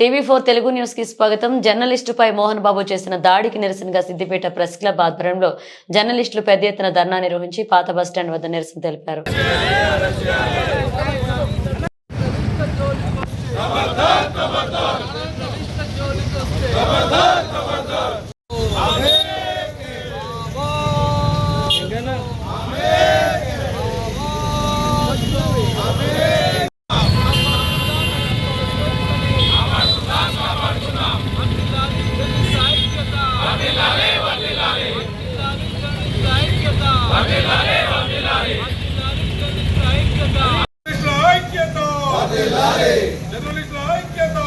TV four Telugu న్యూస్కి స్వాగతం. జర్నలిస్టుపై మోహన్ బాబు చేసిన దాడికి నిరసనగా సిద్దిపేట ప్రెస్ క్లబ్ ఆధ్వర్యంలో జర్నలిస్టులు పెద్ద ఎత్తున ధర్నా నిర్వహించి పాత బస్టాండ్ వద్ద నిరసన తెలిపారు. జర్నలిస్టుల ఐక్యత!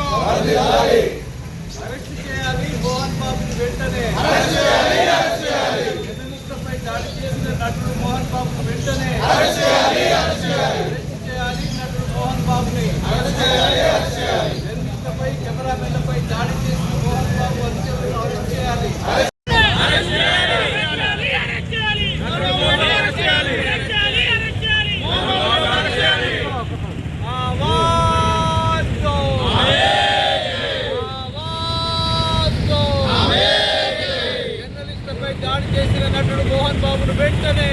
అరెస్ట్ చేయాలి మోహన్ బాబుని వెంటనే. జర్నలిస్టులపై దాడి చేసిన నటుడు మోహన్ బాబుని వెంటనే. అరెస్ట్ చేయాలి నటుడు మోహన్ బాబుని అరెస్ట్ చేయాలి అరెస్ట్ చేయాలి జర్నలిస్టులపై కెమెరామెన్లపై దాడి చేసిన మోహన్ బాబు అనుచరులను అరెస్ట్ చేయాలి ఆవాజ్ దో ఆవాజ్ దో జర్నలిస్టులపై దాడి చేసిన నటుడు మోహన్ బాబును వెంటనే